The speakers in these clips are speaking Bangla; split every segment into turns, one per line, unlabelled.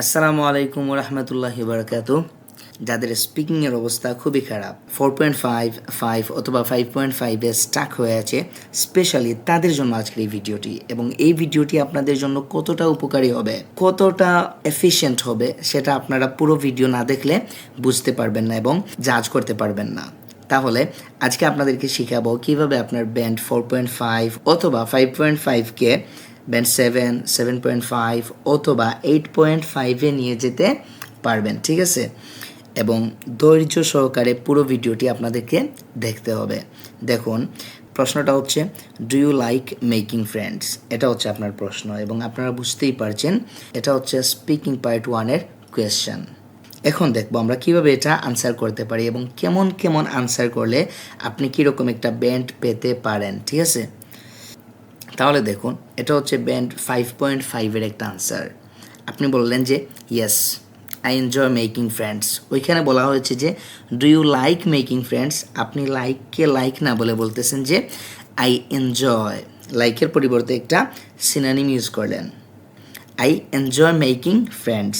আসসালামু আলাইকুম রহমতুল্লাহ বারকাত যাদের স্পিকিংয়ের অবস্থা খুবই খারাপ ফোর পয়েন্ট ফাইভ ফাইভ অথবা ফাইভ পয়েন্ট ফাইভে স্টাক হয়ে আছে স্পেশালি তাদের জন্য আজকের এই ভিডিওটি। এবং এই ভিডিওটি আপনাদের জন্য কতটা উপকারী হবে, কতটা এফিশিয়েন্ট হবে, সেটা আপনারা পুরো ভিডিও না দেখলে বুঝতে পারবেন না এবং জাজ করতে পারবেন না। তাহলে আজকে আপনাদেরকে শেখাবো কীভাবে আপনার ব্যান্ড ফোর পয়েন্ট ফাইভ অথবা five point ফাইভকে band seven seven point five অথবা এইট পয়েন্ট ফাইভে নিয়ে যেতে পারবেন, ঠিক আছে? এবং ধৈর্য সহকারে পুরো ভিডিওটি আপনাদেরকে দেখতে হবে। দেখুন, প্রশ্নটা হচ্ছে do you like making friends এটা হচ্ছে আপনার প্রশ্ন এবং আপনারা বুঝতেই পারছেন, এটা হচ্ছে স্পিকিং পার্ট ওয়ানের কোয়েশ্চেন এখন দেখব আমরা কীভাবে এটা আনসার করতে পারি এবং কেমন কেমন আনসার করলে আপনি কীরকম একটা ব্যান্ড পেতে পারেন, ঠিক আছে? তাহলে দেখুন, এটা হচ্ছে ব্যান্ড ফাইভ পয়েন্ট ফাইভের একটা আনসার আপনি বললেন যে yes I enjoy making friends ওইখানে বলা হয়েছে যে do you like making friends আপনি লাইককে লাইক না বলে বলতেছেন যে আই এনজয় লাইকের পরিবর্তে একটা সিনানিম ইউজ করলেন। আই এনজয় মেকিং ফ্রেন্ডস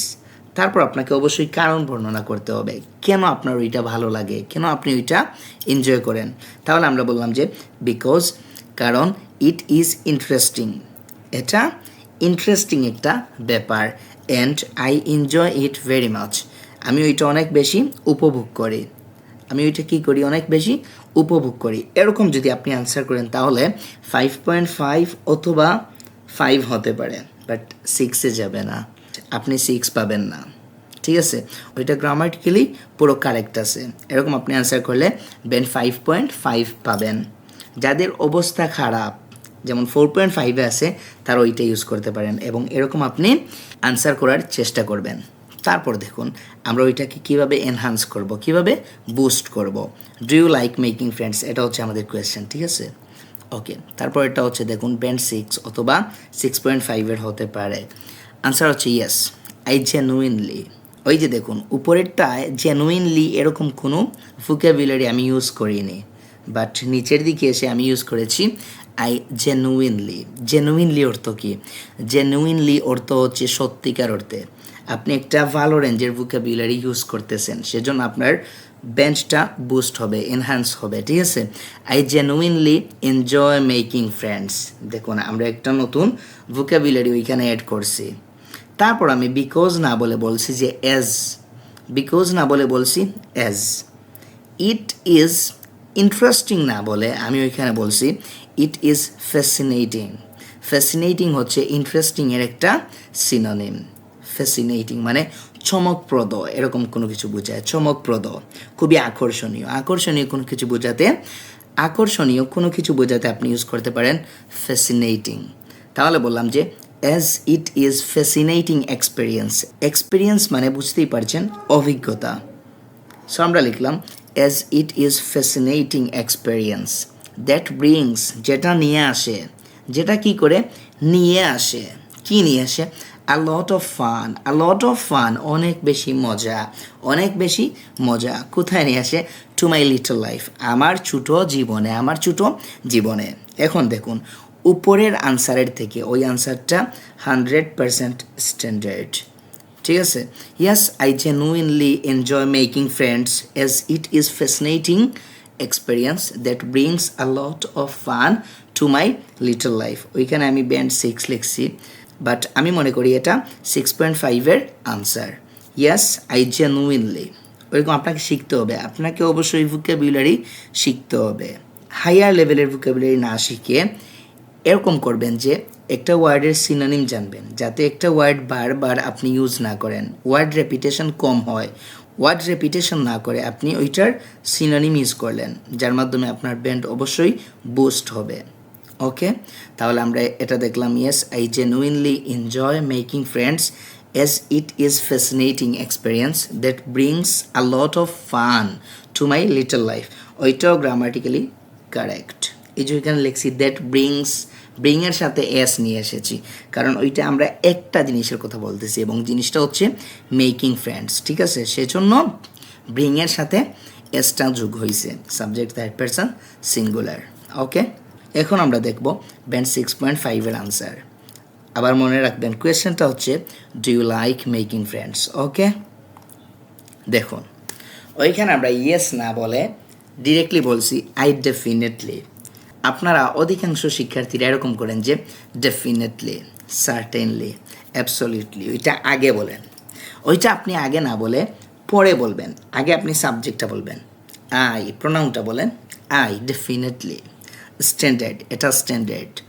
তারপর আপনাকে অবশ্যই কারণ বর্ণনা করতে হবে। কেন আপনার ওইটা ভালো লাগে? কেন আপনি ওইটা এনজয় করেন? তাহলে আমরা বললাম যে বিকজ কারণ ইট ইজ ইন্টারেস্টিং এটা ইন্টারেস্টিং একটা ব্যাপার and I enjoy it very much আমি ওইটা অনেক বেশি উপভোগ করি। আমি ওইটা কী করি? অনেক বেশি উপভোগ করি। এরকম যদি আপনি আনসার করেন তাহলে ফাইভ পয়েন্ট ফাইভ অথবা ফাইভ হতে পারে বাট সিক্সে যাবে না। আপনি সিক্স পাবেন না। ঠিক আছে? ওইটা গ্রামাটিক্যালি পুরো কারেক্ট আছে। এরকম আপনি আনসার করলে বেন ফাইভ পয়েন্ট ফাইভ পাবেন। যাদের অবস্থা খারাপ যেমন ফোর পয়েন্ট ফাইভে আছে, তারা ওইটা ইউজ করতে পারেন এবং এরকম আপনি আনসার করার চেষ্টা করবেন। তারপর দেখুন, আমরা ওইটাকে কীভাবে এনহান্স করব, কীভাবে বুস্ট করব। Do you like making friends এটা হচ্ছে আমাদের কোয়েশ্চেন ঠিক আছে? ওকে তারপর এটা হচ্ছে দেখুন ব্যান্ড সিক্স অথবা সিক্স পয়েন্ট ফাইভের হতে পারে। আনসার হচ্ছে ইয়েস আই জেনুইনলি ওই যে দেখুন, উপরেরটায় জেনুইনলি এরকম কোনো ভোকাবুলারি আমি ইউজ করিনি বাট নিচের দিকে এসে আমি ইউজ করেছি আই জেনুইনলি জেনুইনলি অর্থ কি? জেনুইনলি অর্থ হচ্ছে সত্যিকার অর্থে। আপনি একটা ভালো রেঞ্জের ভোকাবুলারি ইউজ করতেছেন, সেজন্য আপনার বেঞ্চটা বুস্ট হবে এনহ্যান্স হবে, ঠিক আছে? I genuinely enjoy making friends দেখুন, আমরা একটা নতুন ভোকাবুলারি ওইখানে অ্যাড করছি। তারপর আমি বিকজ না বলে বলছি যে অ্যাজ বিকজ না বলে বলছি অ্যাজ ইট ইজ ইন্টারেস্টিং না বলে আমি ওইখানে বলছি ইট ইজ ফ্যাসিনেটিং ফ্যাসিনেটিং হচ্ছে ইন্টারেস্টিংয়ের একটা সিনোনিম ফ্যাসিনেটিং মানে চমকপ্রদ, এরকম কোনো কিছু বোঝায়। চমকপ্রদ, খুবই আকর্ষণীয়। আকর্ষণীয় কোনো কিছু বোঝাতে, আকর্ষণীয় কোনো কিছু বোঝাতে আপনি ইউজ করতে পারেন ফ্যাসিনেটিং তাহলে বললাম যে as it is fascinating experience experience মানে বুঝতেই পারছেন, অভিজ্ঞতা। সো আমরা লিখলাম as it is fascinating experience that brings যেটা নিয়ে আসে, যেটা কি করে? নিয়ে আসে। কি নিয়ে আসে? A lot of fun a lot of fun অনেক বেশি মজা, অনেক বেশি মজা। কোথায় নিয়ে আসে? টু মাই লিটল লাইফ আমার ছোটো জীবনে, আমার ছোটো জীবনে। এখন দেখুন, উপরের আনসারের থেকে ওই আনসারটা হান্ড্রেড পারসেন্ট স্ট্যান্ডার্ড ঠিক আছে? Yes I genuinely enjoy making friends as it is fascinating experience that brings a lot of fun to my little life ওইখানে আমি ব্যান্ড সিক্স লিখছি বাট আমি মনে করি এটা সিক্স পয়েন্ট ফাইভের আনসার ইয়াস আই জেনুইনলি ওইরকম আপনাকে শিখতে হবে। আপনাকে অবশ্যই ভোকাবুলারি শিখতে হবে। হাইয়ার লেভেলের ভোকাবুলারি না শিখে এরকম করবেন যে একটা ওয়ার্ডের সিনোনিম জানবেন, যাতে একটা ওয়ার্ড বারবার আপনি ইউজ না করেন। ওয়ার্ড রেপিটেশন কম হয়। ওয়ার্ড রেপিটেশন না করে আপনি ওইটার সিনোনিম ইউজ করলেন, যার মাধ্যমে আপনার ব্যান্ড অবশ্যই বুস্ট হবে। ওকে তাহলে আমরা এটা দেখলাম yes I genuinely enjoy making friends as it is fascinating experience that brings a lot of fun to my little life ওইটাও গ্রামাটিক্যালি কারেক্ট এই যে ওইখানে লিখছি দ্যাট ব্রিংস ব্রিংয়ের সাথে এস নিয়ে এসেছি। কারণ ওইটা আমরা একটা জিনিসের কথা বলতেছি এবং জিনিসটা হচ্ছে মেকিং ফ্রেন্ডস, ঠিক আছে? সেজন্য ব্রিংয়ের সাথে এসটা যোগ হয়েছে subject third person, singular. Okay? এখন আমরা দেখব ব্যান্ড সিক্স পয়েন্ট ফাইভের আনসার। আবার মনে রাখবেন, কোয়েশ্চেনটা হচ্ছে do you like making friends okay? দেখুন, ওইখানে আমরা ইয়েস না বলে ডিরেক্টলি বলছি আই ডেফিনেটলি আপনারা অধিকাংশ শিক্ষার্থীরা এরকম করেন যে ডেফিনেটলি সার্টেনলি অ্যাবসলিউটলি ওইটা আগে বলেন। ওইটা আপনি আগে না বলে পরে বলবেন। আগে আপনি সাবজেক্টটা বলবেন। আই প্রোনাউনটা বলেন। আই ডেফিনেটলি স্ট্যান্ডার্ড এটা স্ট্যান্ডার্ড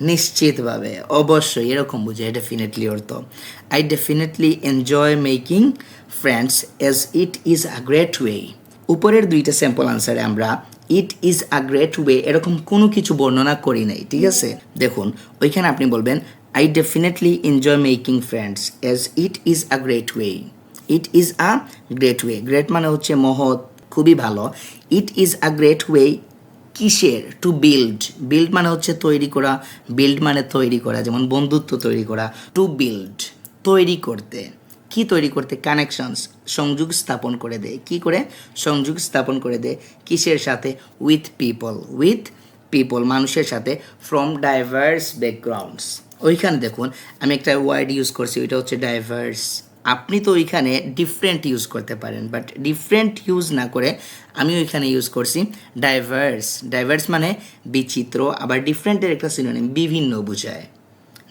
নিশ্চিতভাবে, অবশ্যই এরকম বুঝে ডেফিনেটলি অর্থ। I definitely enjoy making friends as it is a great way উপরের দুইটা স্যাম্পল আনসারে আমরা it is a great way এরকম কোনো কিছু বর্ণনা করি নাই ঠিক আছে? দেখুন ওইখানে আপনি বলবেন I definitely enjoy making friends as it is a great way it is a great way great মানে হচ্ছে মহৎ খুবই ভালো। It is a great way কিসের? টু বিল্ড বিল্ড মানে হচ্ছে তৈরি করা। বিল্ড মানে তৈরি করা যেমন বন্ধুত্ব তৈরি করা। টু বিল্ড তৈরি করতে। কি তৈরি করতে কানেকশনস সংযোগ স্থাপন করে দেয়? কি করে? সংযোগ স্থাপন করে দেয় কিসের সাথে? উইথ পিপল উইথ পিপল মানুষের সাথে ফ্রম ডাইভার্স ব্যাকগ্রাউন্ডস ওইখানে দেখুন, আমি একটা ওয়ার্ড ইউজ করছি, ওইটা হচ্ছে ডাইভার্স আপনি তো ওইখানে ডিফারেন্ট ইউজ করতে পারেন বাট ডিফারেন্ট ইউজ না করে আমি ওইখানে ইউজ করছি ডাইভার্স ডাইভার্স মানে বিচিত্র, আবার ডিফারেন্টের একটা সিনোনিম বিভিন্ন বোঝায়।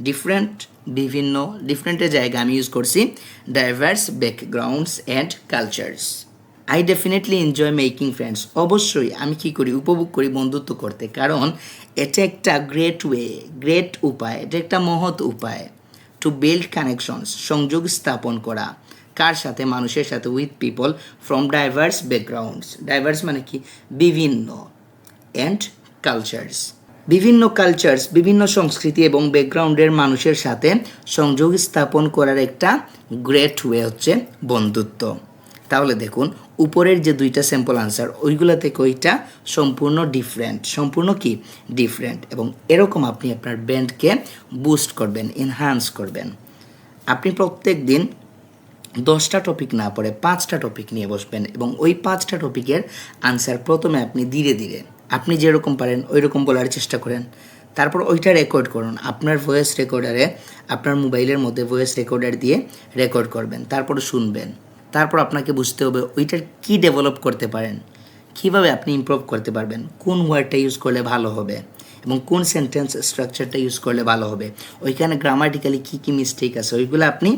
ডিফারেন্ট বিভিন্ন ডিফারেন্টের জায়গা আমি ইউজ করছি diverse backgrounds and cultures I definitely enjoy making friends অবশ্যই আমি কি করি, উপভোগ করি বন্ধুত্ব করতে। কারণ এটা একটা গ্রেট ওয়ে গ্রেট উপায়, এটা একটা মহৎ উপায় টু বিল্ড কানেকশনস সংযোগ স্থাপন করা। কার সাথে? মানুষের সাথে with people from diverse backgrounds diverse মানে কি? বিভিন্ন অ্যান্ড কালচার্স বিভিন্ন কালচার্স বিভিন্ন সংস্কৃতি এবং ব্যাকগ্রাউন্ডের মানুষের সাথে সংযোগ স্থাপন করার একটা গ্রেট ওয়ে হচ্ছে বন্ধুত্ব। তাহলে দেখুন, উপরের যে দুইটা স্যাম্পল আনসার ওইগুলো থেকে ওইটা সম্পূর্ণ ডিফারেন্ট সম্পূর্ণ কি? ডিফারেন্ট এবং এরকম আপনি আপনার ব্যান্ডকে বুস্ট করবেন এনহান্স করবেন। আপনি প্রত্যেক দিন দশটা টপিক না পড়ে পাঁচটা টপিক নিয়ে বসবেন এবং ওই পাঁচটা টপিকের আনসার প্রথমে আপনি ধীরে ধীরে আপনি যেরকম পারেন ওই রকম বলার চেষ্টা করেন। তারপর ওইটা রেকর্ড করুন। আপনার ভয়েস রেকর্ডারে আপনার মোবাইলের মধ্যে ভয়েস রেকর্ডার দিয়ে রেকর্ড করবেন, তারপর শুনবেন। তারপর আপনাকে বুঝতে হবে ওইটার কী ডেভেলপ করতে পারেন, কীভাবে আপনি ইমপ্রুভ করতে পারবেন, কোন ওয়ার্ডটা ইউজ করলে ভালো হবে। এবং কোন সেন্টেন্স স্ট্রাকচারটা ইউজ করলে ভালো হবে, ওইখানে গ্রামাটিক্যালি কী কী মিস্টেক আছে, ওইগুলো আপনি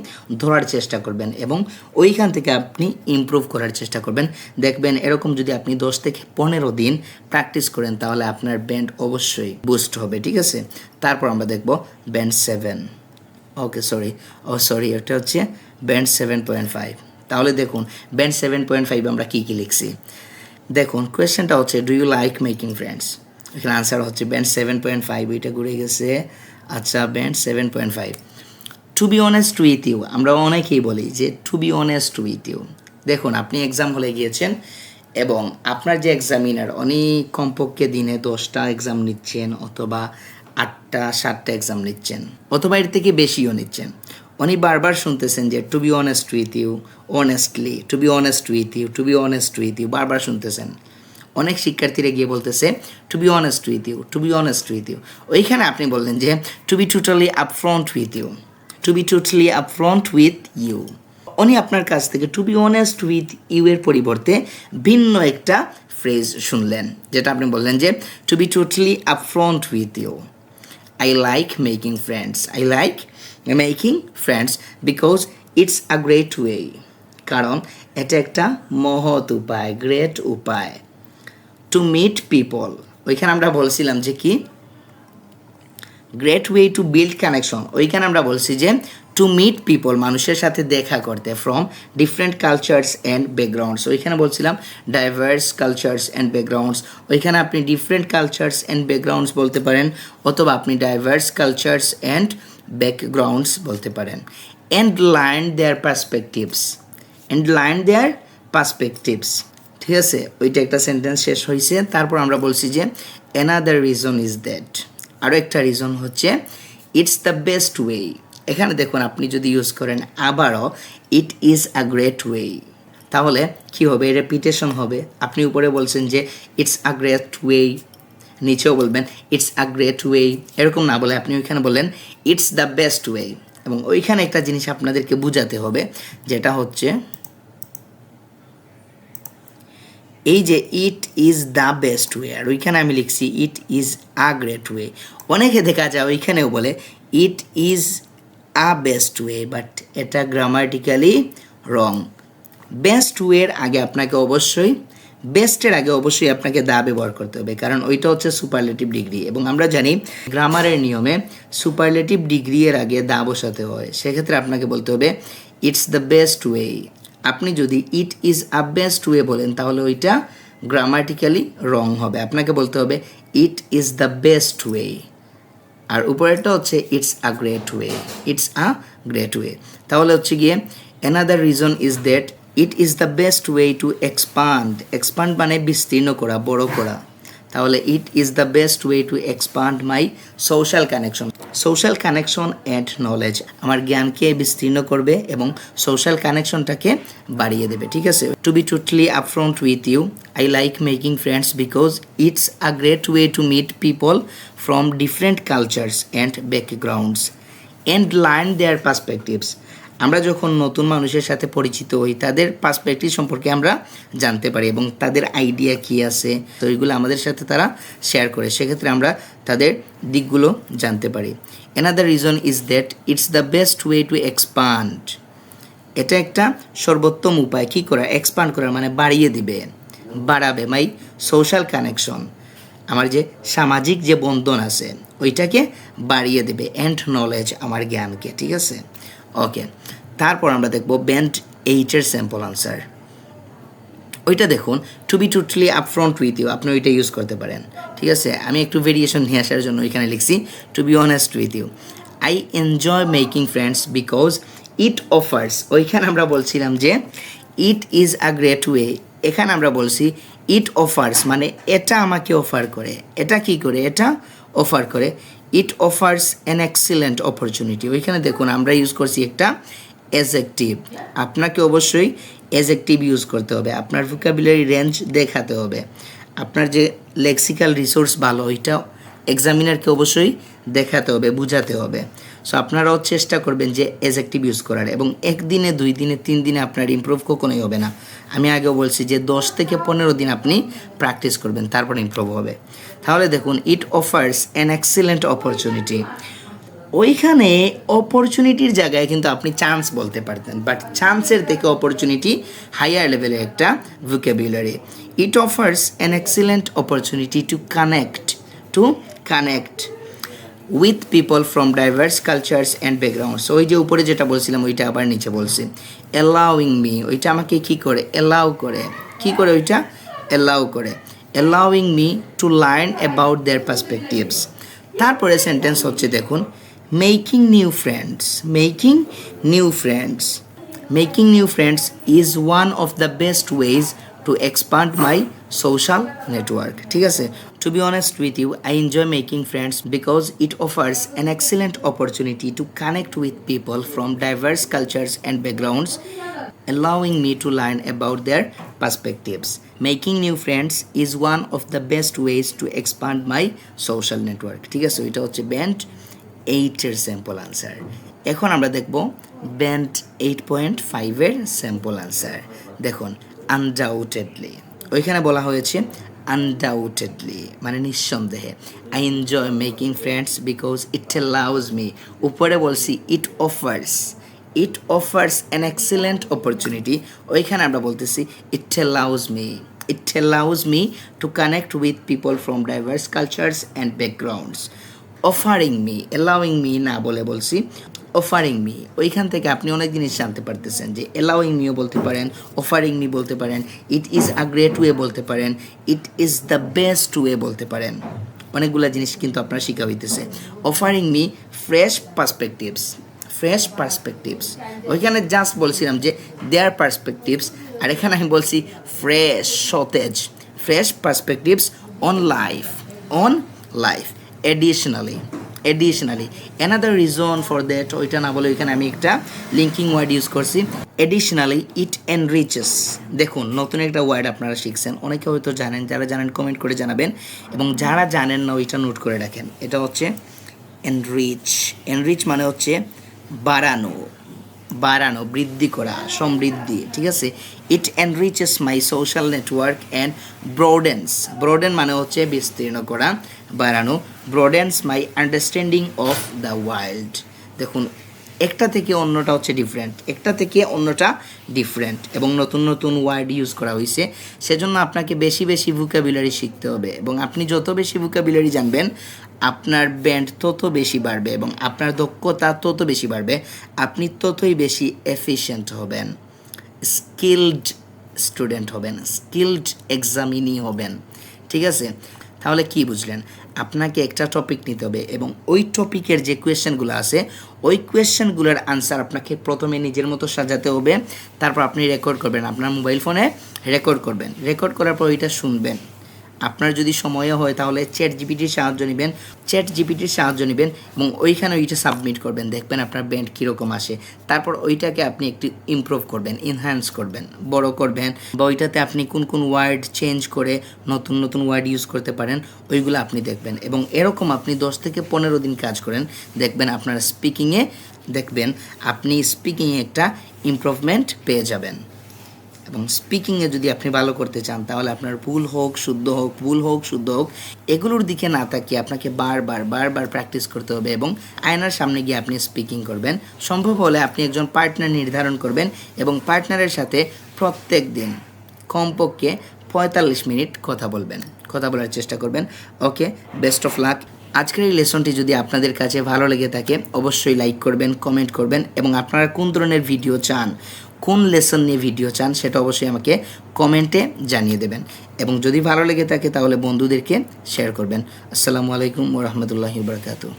ধরার চেষ্টা করবেন এবং ওইখান থেকে আপনি ইমপ্রুভ করার চেষ্টা করবেন। দেখবেন এরকম যদি আপনি দশ থেকে পনেরো দিন প্র্যাকটিস করেন, তাহলে আপনার ব্যান্ড অবশ্যই বুস্ট হবে, ঠিক আছে? তারপর আমরা দেখব band seven okay sorry oh sorry এটা হচ্ছে ব্যান্ড সেভেন পয়েন্ট ফাইভ তাহলে দেখুন ব্যান্ড সেভেন পয়েন্ট ফাইভ আমরা কী কী লিখছি? দেখুন কোয়েশ্চেনটা হচ্ছে do you like making friends এখানে আনসার হচ্ছে ব্যান্ড সেভেন পয়েন্ট ফাইভ এটা ঘুরে গেছে। আচ্ছা band seven point five to be honest with you আমরা অনেকেই বলি যে to be honest with you দেখুন, আপনি এক্সাম হলে গিয়েছেন এবং আপনার যে এক্সামিনার অনেক কমপক্ষে দিনে দশটা এক্সাম নিচ্ছেন অথবা আটটা, সাতটা এক্সাম নিচ্ছেন, অথবা এর থেকে বেশিও নিচ্ছেন। উনি বারবার শুনতেছেন যে to be honest with you honestly to be honest with you to be honest with you বারবার শুনতেছেন। অনেক শিক্ষার্থীরা গিয়ে বলতেছে to be honest with you to be honest with you ওইখানে আপনি বললেন যে to be totally upfront with you to be totally upfront with you উনি আপনার কাছ থেকে to be honest with you এর পরিবর্তে ভিন্ন একটা ফ্রেজ শুনলেন, যেটা আপনি বললেন যে to be totally upfront with you I like making friends. I like making friends because it's a great way. কারণ এটা একটা মহৎ উপায় গ্রেট উপায় টু মিট পিপল ওইখানে আমরা বলছিলাম যে কি? Great way to build connection ওইখানে আমরা বলছি যে টু মিট পিপল মানুষের সাথে দেখা করতে from different cultures and backgrounds ওইখানে বলছিলাম ডাইভার্স কালচার্স অ্যান্ড ব্যাকগ্রাউন্ডস ওইখানে আপনি ডিফারেন্ট কালচার্স অ্যান্ড ব্যাকগ্রাউন্ডস বলতে পারেন, অথবা আপনি ডাইভার্স কালচার্স অ্যান্ড ব্যাকগ্রাউন্ডস বলতে পারেন। And learn their perspectives and learn their perspectives ঠিক আছে? ওইটা একটা সেন্টেন্স শেষ হয়েছে তারপর আমরা বলছি যে অ্যানাদার রিজন ইজ দ্যাট আরও একটা রিজন হচ্ছে ইটস দ্য বেস্ট ওয়ে এখানে দেখুন, আপনি যদি ইউজ করেন আবারও it is a great way তাহলে কি হবে? রেপিটেশন হবে। আপনি উপরে বলছেন যে ইটস আ গ্রেট ওয়ে নিচেও বলবেন ইটস আ গ্রেট ওয়ে এরকম না বলে আপনি ওইখানে বললেন ইটস দ্য বেস্ট ওয়ে এবং ওইখানে একটা জিনিস আপনাদেরকে বোঝাতে হবে, যেটা হচ্ছে এই যে it is the best way আর ওইখানে আমি লিখছি it is a great way অনেকে দেখা যায় ওইখানেও বলে it is a best way but এটা গ্রামাটিক্যালি রং বেস্ট ওয়ের আগে আপনাকে অবশ্যই বেস্টের আগে অবশ্যই আপনাকে দা ব্যবহার করতে হবে, কারণ ওইটা হচ্ছে সুপারলেটিভ ডিগ্রি এবং আমরা জানি গ্রামারের নিয়মে সুপারলেটিভ ডিগ্রি এর আগে দা বসাতে হয়। সেক্ষেত্রে আপনাকে বলতে হবে ইটস দ্য বেস্ট ওয়ে আপনি যদি ইট ইজ আ টু এ বলেন, তাহলে ওইটা গ্রামাটিক্যালি রং হবে। আপনাকে বলতে হবে it is the best way আর উপরেরটা হচ্ছে it's a great way it's a great way তাহলে হচ্ছে গিয়ে another reason is that it is the best way to expand expand মানে বিস্তীর্ণ করা, বড় করা। তাহলে it is the best way to expand my social connection social connection and knowledge আমার জ্ঞানকে বিস্তীর্ণ করবে এবং সোশ্যাল কানেকশনটাকে বাড়িয়ে দেবে, ঠিক আছে? To be totally upfront with you I like making friends because it's a great way to meet people from different cultures and backgrounds and learn their perspectives আমরা যখন নতুন মানুষের সাথে পরিচিত হই, তাদের পার্সপেক্টিভ সম্পর্কে আমরা জানতে পারি এবং তাদের আইডিয়া কী আছে, তো এইগুলো আমাদের সাথে তারা শেয়ার করে। সেক্ষেত্রে আমরা তাদের দিকগুলো জানতে পারি। Another reason is that it's the best way to expand এটা একটা সর্বোত্তম উপায়। কী করা? এক্সপান্ড করা মানে বাড়িয়ে দিবে, বাড়াবে। মাই সোশ্যাল কানেকশন আমার যে সামাজিক যে বন্ধন আছে, ওইটাকে বাড়িয়ে দেবে। অ্যান্ড নলেজ আমার জ্ঞানকে। ঠিক আছে? ওকে তারপর আমরা দেখব ব্যান্ড এইটের স্যাম্পল আনসার ওইটা দেখুন to be totally upfront with you আপনি ওইটা ইউজ করতে পারেন। ঠিক আছে? আমি একটু ভেরিয়েশন নিয়ে আসার জন্য এখানে লিখছি to be honest with you I enjoy making friends because it offers ওইখানে আমরা বলছিলাম যে it is a great way এখানে আমরা বলছি ইট অফার্স মানে এটা আমাকে অফার করে, এটা কি করে, এটা অফার করে। It offers an excellent opportunity ওইখানে দেখুন আমরা ইউজ করছি একটা এজেকটিভ আপনাকে অবশ্যই এজেকটিভ ইউজ করতে হবে। আপনার ভোকাবুলারি রেঞ্জ দেখাতে হবে। আপনার যে লেক্সিক্যাল রিসোর্স ভালো ওইটা এক্সামিনারকে অবশ্যই দেখাতে হবে বুঝাতে হবে। সো আপনারাও চেষ্টা করবেন যে এজেকটিভ ইউজ করার এবং একদিনে দুই দিনে তিন দিনে আপনার ইমপ্রুভ কখনোই হবে না। আমি আগেও বলছি যে দশ থেকে পনেরো দিন আপনি প্র্যাকটিস করবেন, তারপর ইমপ্রুভ হবে। তাহলে দেখুন it offers an excellent opportunity ওইখানে অপরচুনিটির জায়গায় কিন্তু আপনি চান্স বলতে পারতেন বাট চান্সের থেকে অপরচুনিটি হাইয়ার লেভেলের একটা vocabulary it offers an excellent opportunity to connect to connect with people from diverse cultures and backgrounds ওই যে উপরে যেটা বলছিলাম, ওইটা আবার নিচে বলছি। অ্যালাউইং মি ওইটা আমাকে কি করে? অ্যালাউ করে। কি করে ওইটা? অ্যালাউ করে। Allowing me to learn about their perspectives তারপরে সেন্টেন্স হচ্ছে, দেখুন making new friends making new friends making new friends is one of the best ways to expand my social network ঠিক আছে? To be honest with you I enjoy making friends because it offers an excellent opportunity to connect with people from diverse cultures and backgrounds allowing me to learn about their perspectives. Making new friends is one of the best ways to expand my social network. ঠিক আছে, এটা হচ্ছে ব্যান্ড এইটের স্যাম্পল আনসার এখন আমরা দেখব ব্যান্ড এইট পয়েন্ট ফাইভের স্যাম্পল আনসার দেখুন আনডাউটেডলি ওইখানে বলা হয়েছে আনডাউটেডলি মানে নিঃসন্দেহে I enjoy making friends because it allows me উপরে বলছি it offers it offers an excellent opportunity ওইখানে আমরা বলতেছি it allows me it allows me to connect with people from diverse cultures and backgrounds offering me allowing me না বলে বলছি অফারিং মি ওইখান থেকে আপনি অনেক জিনিস জানতে পারতেছেন যে অ্যালাউইং মিও বলতে পারেন অফারিং মি বলতে পারেন it is a great way বলতে পারেন it is the best way বলতে পারেন। অনেকগুলো জিনিস কিন্তু আপনার শেখা হইতেছে। Offering me fresh perspectives fresh perspectives ওইখানে জাস্ট বলছিলাম যে দেয়ার পার্সপেক্টিভস আর এখানে আমি বলছি ফ্রেশ সতেজ fresh perspectives on life on life additionally additionally another reason for that ওইটা না বলে ওইখানে আমি একটা লিঙ্কিং ওয়ার্ড ইউজ করছি। এডিশনালি ইট এনরিচেস দেখুন, নতুন একটা ওয়ার্ড আপনারা শিখছেন। অনেকে হয়তো জানেন, যারা জানেন কমেন্ট করে জানাবেন। এবং যারা জানেন না, ওইটা নোট করে রাখেন। এটা হচ্ছে এনরিচ এনরিচ মানে হচ্ছে বাড়ানো। বাড়ানো, বৃদ্ধি করা, সমৃদ্ধি, ঠিক আছে? It enriches my social network and broadens broaden মানে হচ্ছে বিস্তীর্ণ করা। বাড়ানো broadens my understanding of the world দেখুন, একটা থেকে অন্যটা হচ্ছে ডিফারেন্ট একটা থেকে অন্যটা ডিফারেন্ট এবং নতুন নতুন ওয়ার্ড ইউজ করা হয়েছে সেজন্য আপনাকে বেশি বেশি ভুকাবুলারি শিখতে হবে। এবং আপনি যত বেশি ভুকাবুলারি জানবেন, আপনার ব্যান্ড তত বেশি বাড়বে এবং আপনার দক্ষতা তত বেশি বাড়বে। আপনি ততই বেশি এফিশিয়েন্ট হবেন। স্কিলড স্টুডেন্ট হবেন। স্কিলড এক্সামিনি হবেন। ঠিক আছে? তাহলে কি বুঝলেন? আপনাকে একটা টপিক নিতে হবে এবং ওই টপিকের যে কোয়েশ্চেনগুলো আছে, ওই কোয়েশ্চেনগুলোর আনসার আপনাকে প্রথমে নিজের মতো সাজাতে হবে। তারপর আপনি রেকর্ড করবেন, আপনার মোবাইল ফোনে রেকর্ড করবেন। রেকর্ড করার পর ওইটা শুনবেন। আপনার যদি সময় হয় তাহলে চ্যাট জিপিটির সাহায্য নেবেন চ্যাট জিপিটির সাহায্য নেবেন এবং ওইখানে ওইটা সাবমিট করবেন, দেখবেন আপনার ব্যান্ড কীরকম আসে। তারপর ওইটাকে আপনি একটু ইমপ্রুভ করবেন এনহ্যান্স করবেন, বড় করবেন বা ওইটাতে আপনি কোন কোন ওয়ার্ড চেঞ্জ করে নতুন নতুন ওয়ার্ড ইউজ করতে পারেন, ওইগুলো আপনি দেখবেন। এবং এরকম আপনি দশ থেকে পনেরো দিন কাজ করেন, দেখবেন আপনার স্পিকিংয়ে দেখবেন আপনি স্পিকিংয়ে একটা ইমপ্রুভমেন্ট পেয়ে যাবেন। এবং স্পিকিংয়ে যদি আপনি ভালো করতে চান, তাহলে আপনার ভুল হোক, শুদ্ধ হোক, ভুল হোক, শুদ্ধ হোক, এগুলোর দিকে না তাকিয়ে আপনাকে বারবার বারবার প্র্যাকটিস করতে হবে এবং আয়নার সামনে গিয়ে আপনি স্পিকিং করবেন। সম্ভব হলে আপনি একজন পার্টনার নির্ধারণ করবেন এবং পার্টনারের সাথে প্রত্যেক দিন কমপক্ষে পঁয়তাল্লিশ মিনিট কথা বলবেন। কথা বলার চেষ্টা করবেন। ওকে বেস্ট অফ লাক আজকের এই লেসনটি যদি আপনাদের কাছে ভালো লেগে থাকে, অবশ্যই লাইক করবেন কমেন্ট করবেন এবং আপনারা কোন ধরনের ভিডিও চান কোন লেসন নিয়ে ভিডিও চান সেটা অবশ্যই আমাকে কমেন্টে জানিয়ে দেবেন। এবং যদি ভালো লেগে থাকে তাহলে বন্ধুদেরকে শেয়ার করবেন। আসসালামু আলাইকুম রহমতুল্লাহি বারকাতু